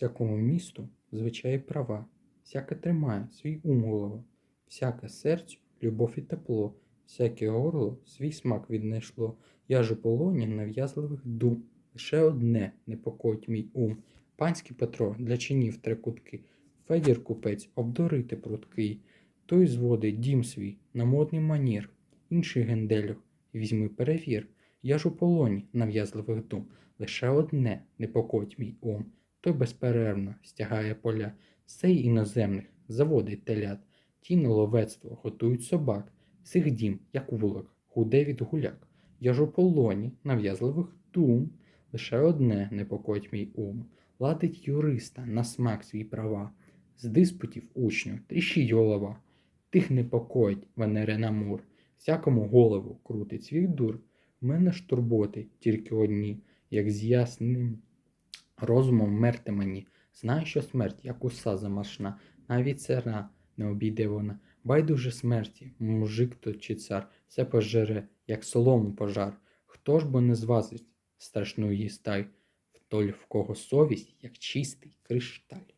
Всякому місту звичаї права, всяке тримає свій ум голова, всяке серцю любов і тепло, всяке горло свій смак віднайшло. Я ж у полоні нав'язливих дум. Лише одне непокоїть мій ум. Панський Петро для чинів три кутки, Федір купець обдурити пруткий. Той зводить дім свій на модний манір, інший генделю візьми перевір. Я ж у полоні нав'язливих дум. Лише одне непокоїть мій ум. Той безперервно стягає поля, сей іноземних заводить телят, ті на ловецтво готують собак, всіх дім, як вулик, худе від гуляк. Я ж у полоні нав'язливих дум, лише одне непокоїть мій ум, ладить юриста на смак свій права, з диспутів учню тріщить голова, тих непокоїть Венерина Мур, всякому голову крутить свій дур. В мене ж турботи тільки одні, як з ясним розумом мерти мені. Знаю, що смерть, як уса замашна, навіть цара не обійде вона. Байдуже смерті, мужик то чи цар, все пожере, як солому пожар. Хто ж бо не звазить страшну її стай, в той, в кого совість, як чистий кришталь.